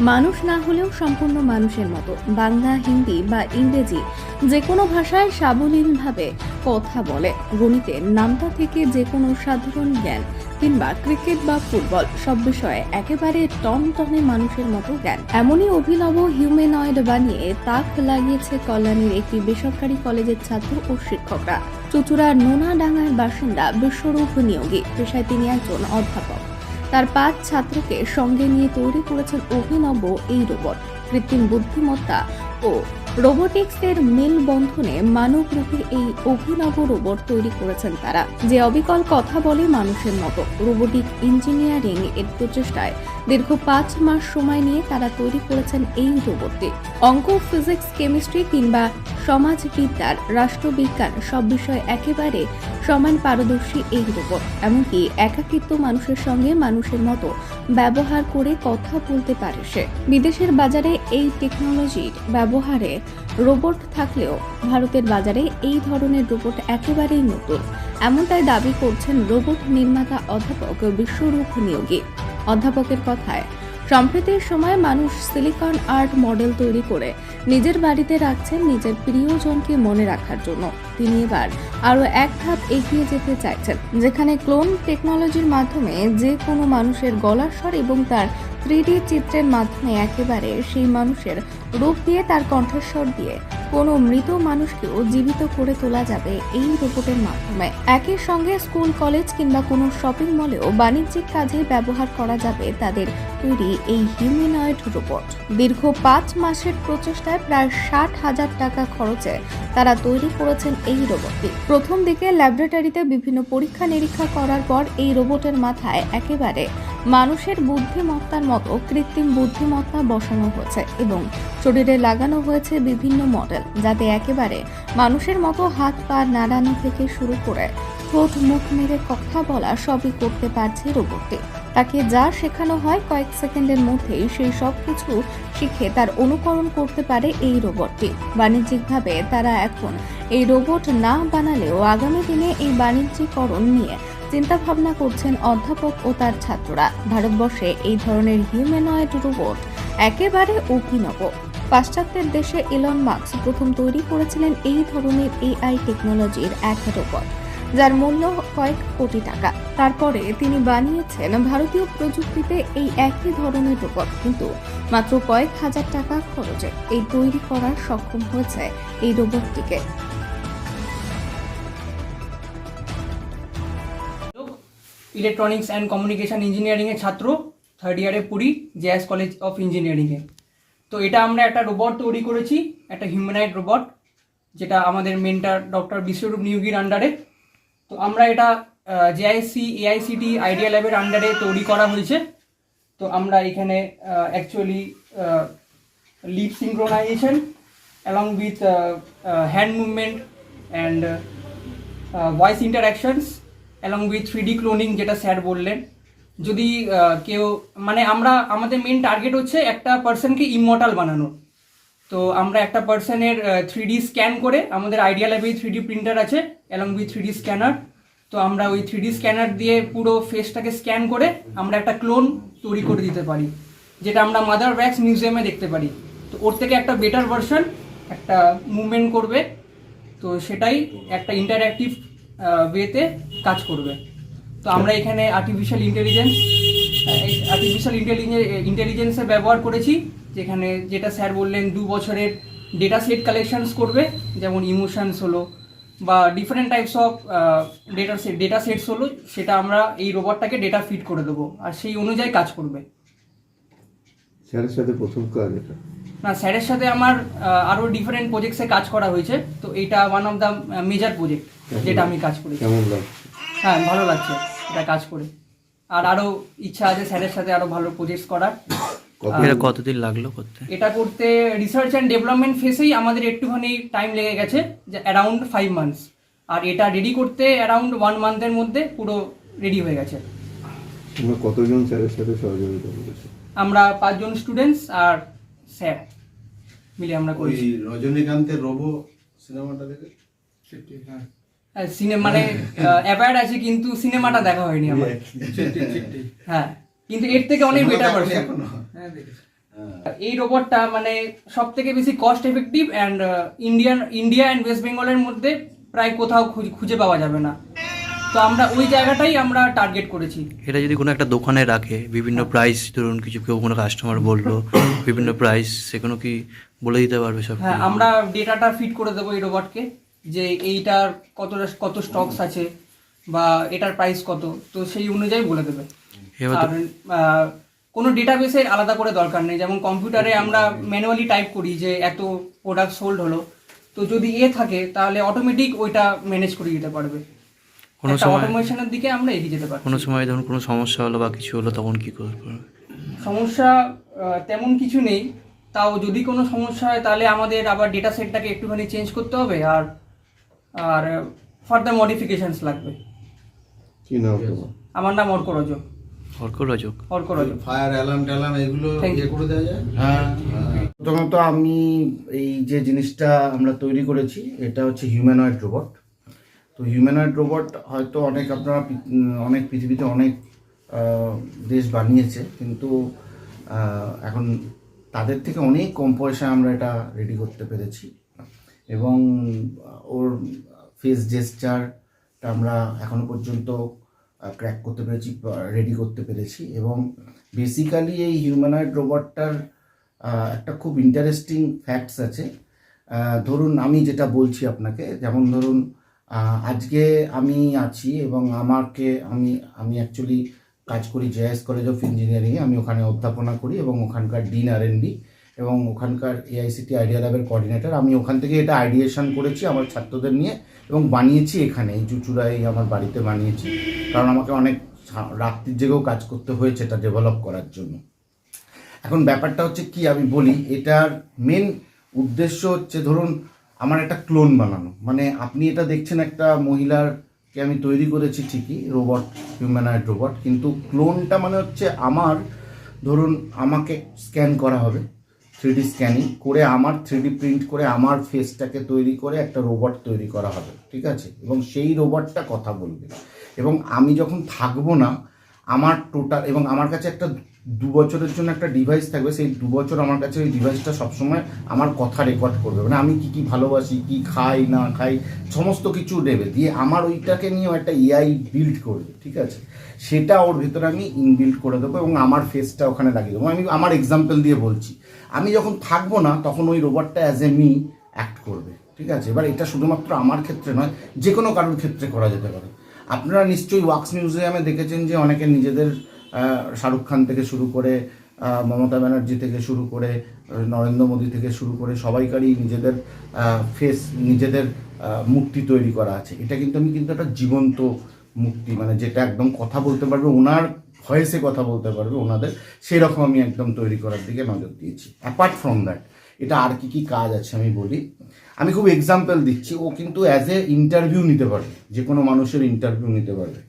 মানুষ না হলেও সম্পূর্ণ মানুষের মতো, বাংলা, হিন্দি বা ইংরেজি যে কোনো ভাষায় সাবলীলভাবে কথা বলে। গণিতের নামটা থেকে যে কোনো সাধারণ জ্ঞান কিংবা ক্রিকেট বা ফুটবল সব বিষয়ে একেবারে টন টনে মানুষের মতো জ্ঞান। এমনই অভিনব হিউম্যানয়েড বানিয়ে তাক লাগিয়েছে কল্যাণীর একটি বেসরকারি কলেজের ছাত্র ও শিক্ষকরা। চুচুড়ার নোনাডাঙ্গার বাসিন্দা বিশ্বরূপ নিয়োগী, পেশায় তিনি একজন অধ্যাপক। তার পাঁচ ছাত্রকে সঙ্গে নিয়ে তৈরি করেছেন অভিনব এই রোবট কৃত্রিম বুদ্ধিমত্তা ও রোবোটিক্সের মেলবন্ধনে মানবরূপী এই অভিনব রোবট তৈরি করেছেন তারা। যে অবিকল কথা বলে মানুষের মতো। রোবোটিক ইঞ্জিনিয়ারিং এর প্রচেষ্টায় দীর্ঘ পাঁচ মাস সময় নিয়ে তারা তৈরি করেছেন এই রোবটটি। অঙ্ক, ফিজিক্স, কেমিস্ট্রি কিংবা সমাজবিদ্যার, রাষ্ট্রবিজ্ঞান সব বিষয়ে একেবারে সমান পারদর্শী এই রোবট। এমনকি একাকিত্ব মানুষের সঙ্গে মানুষের মতো ব্যবহার করে কথা বলতে পারে সে। বিদেশের বাজারে এই টেকনোলজির ব্যবহারে রোবট থাকলেও ভারতের বাজারে এই ধরনের রোবট একেবারেই নতুন। এমনটাই দাবি করছেন রোবট নির্মাতা অধ্যাপক বিশ্বরূপ নিয়োগী। অধ্যাপকের কথায়, সম্প্রীতির সময় মানুষ সিলিকন আর্ট মডেল তৈরি করে নিজের বাড়িতে রাখছেন নিজের প্রিয়জনকে মনে রাখার জন্য। তিনি এবার আরও এক ধাপ এগিয়ে যেতে চাইছেন, যেখানে ক্লোন টেকনোলজির মাধ্যমে যে কোনো মানুষের গলার স্বর এবং তার থ্রি চিত্রের মাধ্যমে একেবারে সেই মানুষের রূপ দিয়ে তার কণ্ঠস্বর দিয়ে কোনো মৃত মানুষকেও জীবিত করে তোলা যাবে এই রোবটের মাধ্যমে। একই সঙ্গে স্কুল, কলেজ কিংবা কোনো শপিং মলেও বাণিজ্যিক কাজে ব্যবহার করা যাবে তাদের তৈরি এই হিউম্যানয়েড রোবট। দীর্ঘ পাঁচ মাসের প্রচেষ্টায় প্রায় ষাট হাজার টাকা খরচে তারা তৈরি করেছেন এই রোবটটি। প্রথম দিকে ল্যাবরেটরিতে বিভিন্ন পরীক্ষা নিরীক্ষা করার পর এই রোবটের মাথায় একেবারে মানুষের বুদ্ধিমত্তার মতো কৃত্রিম বুদ্ধিমত্তা বসানো হয়েছে এবং শরীরে লাগানো হয়েছে বিভিন্ন মডেল যাতে একেবারে মানুষের মতো হাত পা নাড়ানো থেকে শুরু করে ঠোঁট মুখ মেরে কথা বলা সবই করতে পারছে রোবটটি। তাকে যা শেখানো হয় কয়েক সেকেন্ডের মধ্যেই সেই সব কিছু শিখে তার অনুকরণ করতে পারে এই রোবটটি। বাণিজ্যিকভাবে তারা এখন এই রোবট না বানালেও আগামী দিনে এই বাণিজ্যিকরণ নিয়ে চিন্তা ভাবনা করছেন অধ্যাপক ও তার ছাত্ররা। ভারতবর্ষে এই ধরনের হিউম্যানয়েড রোবট একেবারে অভিনব। পাশ্চাত্যের দেশে ইলন মার্কস প্রথম তৈরি করেছিলেন এই ধরনের এআই টেকনোলজির এক রোবট যার মূল্য কয়েক কোটি টাকা। তারপরে তিনি বানিয়েছেন ভারতীয় প্রযুক্তিতে এই একই ধরনের রোবট, কিন্তু মাত্র কয়েক হাজার টাকা খরচে এই তৈরি করার সক্ষম হয়েছে এই রোবটটিকে। ইলেকট্রনিক্স অ্যান্ড কমিউনিকেশন ইঞ্জিনিয়ারিংয়ের ছাত্র থার্ড ইয়ারে পুরী, জেএস কলেজ অফ ইঞ্জিনিয়ারিংয়ে। তো এটা আমরা একটা রোবট তৈরি করেছি, একটা হিউম্যানাইড রোবট যেটা আমাদের মেন্টার ডক্টর বিশ্বরূপ নিয়োগীর আন্ডারে তো আমরা এটা জেআইসি এআইসিটি আইডিয়া ল্যাবের আন্ডারে তৈরি করা হয়েছে। তো আমরা এখানে actually lip synchronization along with hand movement and voice interactions along with three D cloning যেটা স্যার বললেন। যদি কেউ মানে আমরা, আমাদের মেন টার্গেট হচ্ছে একটা পার্সনকে ইমমর্টাল বানানো তো আমরা একটা পার্সনের থ্রি স্ক্যান করে, আমাদের আইডিয়া ল্যাবে থ্রি প্রিন্টার আছে অ্যালং উইথ থ্রি স্ক্যানার তো আমরা ওই থ্রি স্ক্যানার দিয়ে পুরো ফেসটাকে স্ক্যান করে আমরা একটা ক্লোন তৈরি করে দিতে পারি, যেটা আমরা মাদার ব্যাক্স মিউজিয়ামে দেখতে পারি। তো ওর থেকে একটা বেটার ভার্সন একটা মুভমেন্ট করবে, তো সেটাই একটা ইন্টারঅ্যাক্টিভ ওয়েতে কাজ করবে। তো আমরা এখানে আর্টিফিশিয়াল ইন্টেলিজেন্স আর্টিফিশিয়াল ইন্টেলিজেন্সের ব্যবহার করেছি। যেখানে যেটা স্যার বললেন দু বছরের ডেটা সেট কালেকশনস করবে যেমন ইমোশনস হলো বা different types of data set data sets হলো সেটা আমরা এই রোবটটাকে ডেটা ফিট করে দেবো আর সেই অনুযায়ী কাজ করবে। স্যারের সাথে প্রথম কাজ এটা? না স্যারের সাথে আমার আহ, আরও ডিফারেন্ট প্রজেক্টসে কাজ করা হয়েছে তো এটা one of the major project যেটা আমি কাজ করেছি। কেমন লাগছে? হ্যাঁ ভালো লাগছে এটা কাজ করে। আর আরও ইচ্ছা আছে স্যারের সাথে আরও ভালো প্রজেক্টস করার। এটা কতদিন লাগল করতে? এটা করতে রিসার্চ অ্যান্ড ডেভেলপমেন্ট ফেসেই আমাদের একটুখানি টাইম লেগে গেছে যে অ্যারাউন্ড ফাইভ মান্থস আর এটা রেডি করতে অ্যারাউন্ড ওয়ান মান্থের মধ্যে পুরো রেডি হয়ে গেছে। তোমরা কতজন স্যারের সাথে সহযোগিতা করেছ? আমরা পাঁচজন স্টুডেন্টস আর স্যার মিলে আমরা ওই করেছি। রজনীকান্তের রোবো সিনেমাটা দেখে? সিনেমা মানে অ্যাওয়ার্ড আছে কিন্তু সিনেমাটা দেখা হয়নি আমার। হ্যাঁ। কিন্তু এর থেকে অনেক বেটার ভার্সন এখনও। এই রোবটটা মানে সব থেকে বেশি cost effective and Indian India and West বেঙ্গলের মধ্যে প্রায় কোথাও খুঁজ- খুঁজে পাওয়া যাবে না। তো আমরা ওই জায়গাটাই আমরা টার্গেট করেছি। এটা যদি কোনো একটা দোকানে রাখে বিভিন্ন প্রাইস ধরুন কিছু কেউ কোনো কাস্টমার বলল বিভিন্ন প্রাইস সেগুলো কি বলে দিতে পারবে সব হ্যাঁ আমরা ডেটাটা ফিট করে দেবো এই রোবটকে যে এইটার কত কত স্টকস আছে বা এটার প্রাইস কত তো সেই অনুযায়ী বলে দেবে। আর আহ, কোনো ডেটাবেসের আলাদা করে দরকার নেই। যেমন কম্পিউটারে আমরা ম্যানুয়ালি টাইপ করি যে এত প্রোডাক্ট সোল্ড হলো। তো যদি এ থাকে তাহলে অটোমেটিক ওইটা ম্যানেজ করে দিতে পারবে। কোনো সময় অটোমেশনের দিকে আমরা এগিয়ে যেতে পারি কোনো সময় ধরুন কোনো সমস্যা হলো বা কিছু হলো তখন কি করবে সমস্যা আহ, তেমন কিছু নেই। তাও যদি কোনো সমস্যা হয় তাহলে আমাদের আবার ডেটা সেটটাকে একটুখানি চেঞ্জ করতে হবে আর আর ফার্দার মডিফিকেশনস লাগবে। আমার নাম অর্ক রজক। অর্ক রজক অর্ক রজক ফায়ার অ্যালার্ম ট্যালার্ম এগুলো ইয়ে করে দেওয়া যায়? হ্যাঁ। প্রথমত আমি এই যে জিনিসটা আমরা তৈরি করেছি এটা হচ্ছে হিউম্যানয়েড রোবট তো হিউম্যানয়েড রোবট হয়তো অনেক আপনারা অনেক পৃথিবীতে অনেক দেশ বানিয়েছে কিন্তু এখন তাদের থেকে অনেক কম পয়সায় আমরা এটা রেডি করতে পেরেছি। এবং ওর ফেস জেস্টারটা আমরা এখনও পর্যন্ত ক্র্যাক করতে পেরেছি রেডি করতে পেরেছি এবং বেসিক্যালি এই হিউম্যানয়েড রোবটটার একটা খুব ইন্টারেস্টিং ফ্যাক্টস আছে। ধরুন আমি যেটা বলছি আপনাকে, যেমন ধরুন আজকে আমি আছি এবং আমাকে, আমি আমি অ্যাকচুয়ালি কাজ করি জেএস কলেজ অফ ইঞ্জিনিয়ারিংয়ে আমি ওখানে অধ্যাপনা করি এবং ওখানকার ডিন আর এবং ওখানকার এআইসিটি আইডিয়া ল্যাবের কোঅর্ডিনেটর আমি ওখান থেকে এটা আইডিয়েশন করেছি আমার ছাত্রদের নিয়ে এবং বানিয়েছি এখানে, এই চুচুড়ায় আমার বাড়িতে বানিয়েছি। কারণ আমাকে অনেক রাত্রির জেগেও কাজ করতে হয়েছে এটা ডেভেলপ করার জন্য। এখন ব্যাপারটা হচ্ছে কি, আমি বলি, এটার মেন উদ্দেশ্য হচ্ছে, ধরুন, আমার একটা ক্লোন বানানো। মানে আপনি এটা দেখছেন একটা মহিলারকে আমি তৈরি করেছি ঠিকই রোবট হিউম্যানয়েড রোবট কিন্তু ক্লোনটা মানে হচ্ছে আমার, ধরুন, আমাকে স্ক্যান করা হবে। থ্রি ডি স্ক্যানিং করে আমার থ্রি ডি প্রিন্ট করে আমার ফেসটাকে তৈরি করে একটা রোবট তৈরি করা হবে, ঠিক আছে? এবং সেই রোবটটা কথা বলবে। এবং আমি যখন থাকব না, আমার টোটাল এবং আমার কাছে একটা দু বছরের জন্য একটা ডিভাইস থাকবে, সেই দু বছর আমার কাছে ওই ডিভাইসটা সবসময় আমার কথা রেকর্ড করবে। মানে আমি কি কি ভালোবাসি, কি খাই, না খাই, সমস্ত কিছু দেবে। দিয়ে আমার ওইটাকে নিয়েও একটা এআই বিল্ড করবে, ঠিক আছে? সেটা ওর ভেতরে আমি ইনবিল্ড করে দেবো এবং আমার ফেসটা ওখানে লাগিয়ে দেবো। আমি আমার এক্সাম্পল দিয়ে বলছি। আমি যখন থাকব না, তখন ওই রোবটটা অ্যাজ এ মি অ্যাক্ট করবে, ঠিক আছে? এবার এটা শুধুমাত্র আমার ক্ষেত্রে নয় যে কোনো কারোর ক্ষেত্রে করা যেতে পারে। আপনারা নিশ্চয়ই ওয়াক্স মিউজিয়ামে দেখেছেন যে অনেকে নিজেদের শাহরুখ খান থেকে শুরু করে মমতা ব্যানার্জি থেকে শুরু করে, নরেন্দ্র মোদী থেকে শুরু করে সবাইকারই নিজেদের ফেস নিজেদের মূর্তি তৈরি করা আছে। এটা কিন্তু আমি কিন্তু একটা জীবন্ত মূর্তি মানে যেটা একদম কথা বলতে পারবে, ওনার ভয়েসে কথা বলতে পারবে, ওনাদের সেই রকম আমি একদম তৈরি করার দিকে নজর দিয়েছি। অ্যাপার্ট ফ্রম দ্যাট এটা আর কি কি কাজ আছে আমি বলি। আমি খুব এক্সাম্পল দিচ্ছি, ও কিন্তু অ্যাজ এ ইন্টারভিউ নিতে পারবে যে কোনো মানুষের ইন্টারভিউ নিতে পারবে।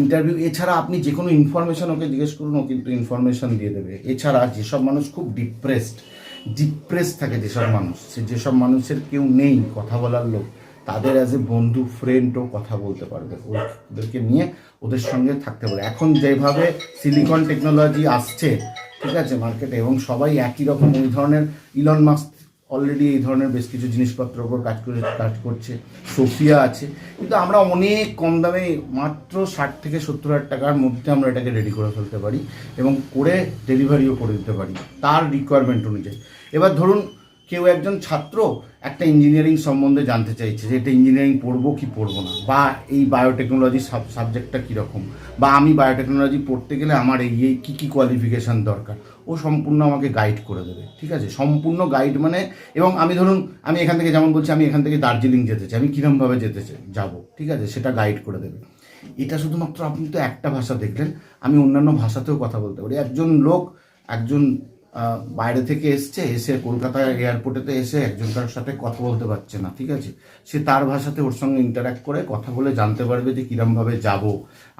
ইন্টারভিউ এছাড়া আপনি যে কোনো ইনফরমেশন ওকে জিজ্ঞেস করুন ও কিন্তু ইনফরমেশন দিয়ে দেবে। এছাড়া যেসব মানুষ খুব ডিপ্রেসড ডিপ্রেস থাকে যেসব মানুষ সে যেসব মানুষের কেউ নেই কথা বলার লোক তাদের অ্যাজ এ বন্ধু ফ্রেন্ডও কথা বলতে পারবে। ওদেরকে নিয়ে ওদের সঙ্গে থাকতে পারে এখন যেভাবে সিলিকন টেকনোলজি আসছে ঠিক আছে মার্কেটে এবং সবাই একই রকম ওই ধরনের ইলন মাস্ক অলরেডি এই ধরনের বেশ কিছু জিনিসপত্রের উপর কাজ করে, কাজ করছে। সোফিয়া আছে। কিন্তু আমরা অনেক কম দামে মাত্র ষাট থেকে সত্তর হাজার টাকার মধ্যে আমরা এটাকে রেডি করে ফেলতে পারি এবং করে ডেলিভারিও করে দিতে পারি, তার রিকোয়ারমেন্ট অনুযায়ী। এবার ধরুন কেউ একজন ছাত্র একটা ইঞ্জিনিয়ারিং সম্বন্ধে জানতে চাইছে যে এটা ইঞ্জিনিয়ারিং পড়ব কি পড়ব না, বা এই বায়োটেকনোলজি সাবজেক্টটা কীরকম, বা আমি বায়োটেকনোলজি পড়তে গেলে আমার এই এই কী কী কোয়ালিফিকেশান দরকার। ও সম্পূর্ণ আমাকে গাইড করে দেবে, ঠিক আছে? সম্পূর্ণ গাইড মানে এবং আমি ধরুন, আমি এখান থেকে যেমন বলছি, আমি এখান থেকে দার্জিলিং যেতে চাই, আমি কীরমভাবে যেতে চাই, যাব, ঠিক আছে? সেটা গাইড করে দেবে। এটা শুধুমাত্র আপনি তো একটা ভাষা দেখলেন, আমি অন্যান্য ভাষাতেও কথা বলতে পারি। একজন লোক, একজন বাইরে থেকে এসছে, এসে কলকাতা এয়ারপোর্টেতে এসে একজনকার সাথে কথা বলতে পারছে না, ঠিক আছে? সে তার ভাষাতে ওর সঙ্গে ইন্টারাক্ট করে কথা বলে জানতে পারবে যে কীরমভাবে যাব।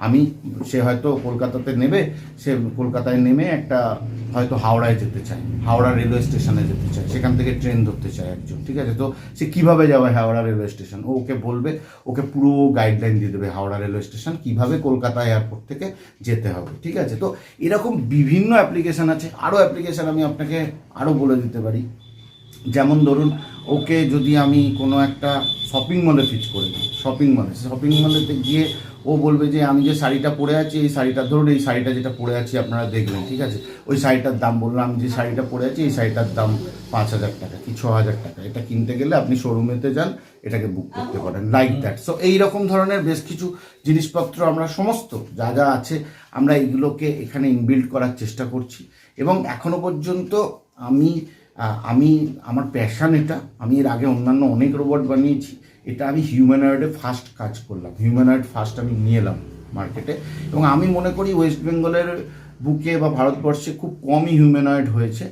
আমি, সে হয়তো কলকাতাতে নেবে, সে কলকাতায় নেমে একটা হয়তো হাওড়ায় যেতে চায়, হাওড়া রেলওয়ে স্টেশনে যেতে চায়, সেখান থেকে ট্রেন ধরতে চায় একজন, ঠিক আছে? তো সে কীভাবে যাবে হাওড়া রেলওয়ে স্টেশন? ও ওকে বলবে, ওকে পুরো গাইডলাইন দিয়ে দেবে হাওড়া রেলওয়ে স্টেশন, কীভাবে কলকাতা এয়ারপোর্ট থেকে যেতে হবে, ঠিক আছে? তো এরকম বিভিন্ন অ্যাপ্লিকেশন আছে আরও অ্যাপ্লিকেশন অর্গানাইজেশন আমি আপনাকে আরও বলে দিতে পারি। যেমন ধরুন, ওকে যদি আমি কোনো একটা শপিং মলে ফিট করে দিই শপিং মলে শপিং মলেতে গিয়ে ও বলবে যে, আমি যে শাড়িটা পরে আছি, এই শাড়িটা ধরুন, এই শাড়িটা যেটা পরে আছি আপনারা দেখবেন ঠিক আছে? ওই শাড়িটার দাম বললাম, আমি যে শাড়িটা পরে আছি, এই শাড়িটার দাম পাঁচ হাজার টাকা কি ছ হাজার টাকা। এটা কিনতে গেলে আপনি শোরুমেতে যান, এটাকে বুক করতে পারেন লাইক দ্যাট সো এই রকম ধরনের বেশ কিছু জিনিসপত্র আমরা, সমস্ত যা যা আছে, আমরা এইগুলোকে এখানে ইনবিল্ড করার চেষ্টা করছি। এবং এখনও পর্যন্ত আমি আমি আমার প্যাশান এটা। আমি এর আগে অন্যান্য অনেক রোবট বানিয়েছি। এটা আমি হিউম্যানয়েডে ফার্স্ট কাজ করলাম। হিউম্যানয়েড ফার্স্ট আমি নিয়ে এলাম মার্কেটে এবং আমি মনে করি ওয়েস্ট বেঙ্গলের বুকে বা ভারতবর্ষে খুব কমই হিউম্যানয়েড হয়েছে।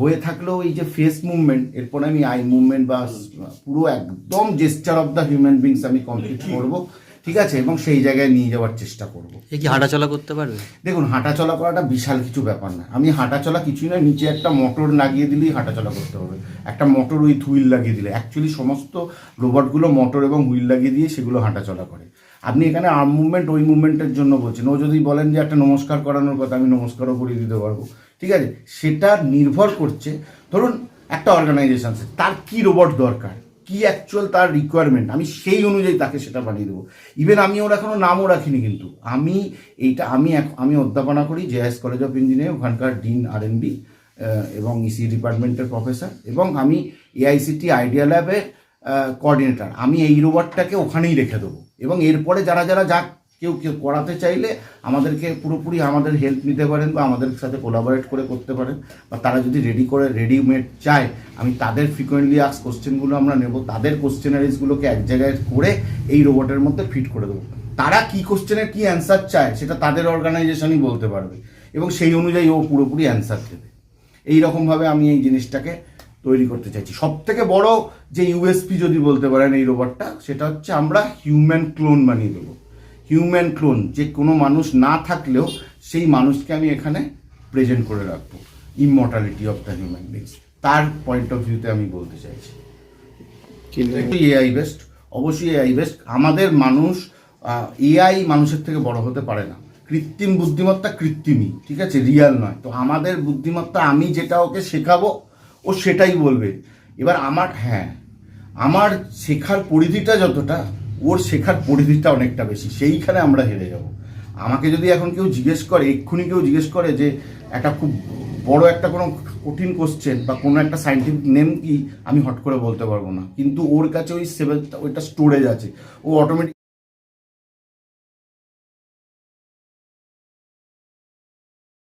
হয়ে থাকলেও এই যে ফেস মুভমেন্ট এরপরে আমি আই মুভমেন্ট বা পুরো একদম gesture of the human beings আমি কমপ্লিট করব। ঠিক আছে এবং সেই জায়গায় নিয়ে যাওয়ার চেষ্টা করব। এ কি হাঁটাচলা করতে পারবে? দেখুন হাঁটাচলা করাটা বিশাল কিছু ব্যাপার না। আমি হাঁটাচলা কিছুই না নিচে একটা মোটর লাগিয়ে দিলেই হাঁটাচলা করতে হবে। একটা মোটর উইথ হুইল লাগিয়ে দিলে। অ্যাকচুয়ালি সমস্ত রোবটগুলো মোটর এবং হুইল লাগিয়ে দিয়ে সেগুলো হাঁটাচলা করে। আপনি এখানে আর্ম মুভমেন্ট ওই মুভমেন্টের জন্য বলছেন। ও যদি বলেন যে একটা নমস্কার করানোর কথা আমি নমস্কারও করিয়ে দিতে পারব। ঠিক আছে সেটা নির্ভর করছে ধরুন একটা অর্গানাইজেশন তার কি রোবট দরকার? কি অ্যাকচুয়াল তার রিকোয়ারমেন্ট আমি সেই অনুযায়ী তাকে সেটা বানিয়ে দেবো। ইভেন আমি ওর এখনও নামও রাখিনি কিন্তু। আমি এইটা, আমি আমি অধ্যাপনা করি জেএস কলেজ অফ ইঞ্জিনিয়ারিং ওখানকার ডিন আর এন বি এবং ইসি ডিপার্টমেন্টের প্রফেসর এবং আমি এআইসিটি আইডিয়া ল্যাবের কোঅর্ডিনেটর আমি এই রোবটটাকে ওখানেই রেখে দেবো। এবং এরপরে যারা যারা যা কেউ কেউ করাতে চাইলে আমাদেরকে পুরোপুরি আমাদের হেল্প নিতে পারেন বা আমাদের সাথে কোলাবোরেট করে করতে পারেন। বা তারা যদি রেডি করে রেডিমেড চায়, আমি তাদের ফ্রিকোয়েন্টলি আস কোশ্চেনগুলো আমরা নেব, তাদের কোশ্চেনারিজগুলোকে এক জায়গায় করে এই রোবটের মধ্যে ফিট করে দেবো। তারা কি কোশ্চেনের কি অ্যান্সার চায়, সেটা তাদের অর্গানাইজেশনই বলতে পারবে। এবং সেই অনুযায়ী ও পুরোপুরি অ্যান্সার দেবে। এই রকমভাবে আমি এই জিনিসটাকে তৈরি করতে চাইছি। সব থেকে বড় যে ইউএসপি যদি বলতে পারেন এই রোবটটা সেটা হচ্ছে আমরা হিউম্যান ক্লোন বানিয়ে দেবো। হিউম্যান ক্লোন যে কোনো মানুষ না থাকলেও সেই মানুষকে আমি এখানে প্রেজেন্ট করে রাখব immortality of the human beings তার পয়েন্ট অফ ভিউতে আমি বলতে চাইছি। কিন্তু এআই বেস্ট অবশ্যই এআই বেস্ট আমাদের মানুষ এআই মানুষের থেকে বড় হতে পারে না। কৃত্রিম বুদ্ধিমত্তা কৃত্রিমই ঠিক আছে? রিয়াল নয়। তো আমাদের বুদ্ধিমত্তা আমি যেটা ওকে শেখাবো ও সেটাই বলবে। এবার আমার হ্যাঁ আমার শেখার পরিধিটা যতটা ওর শেখার পরিধিটা অনেকটা বেশি, সেইখানে আমরা হেরে যাব। আমাকে যদি এখন কেউ জিজ্ঞেস করে, এক্ষুনি কেউ জিজ্ঞেস করে যে একটা খুব বড় একটা কোনো কঠিন কোশ্চেন বা কোনো একটা সাইন্টিফিক নেম কি, আমি হট করে বলতে পারব না। কিন্তু ওর কাছে ওই সেভেন ওইটা স্টোরেজ আছে। ও অটোমেটিক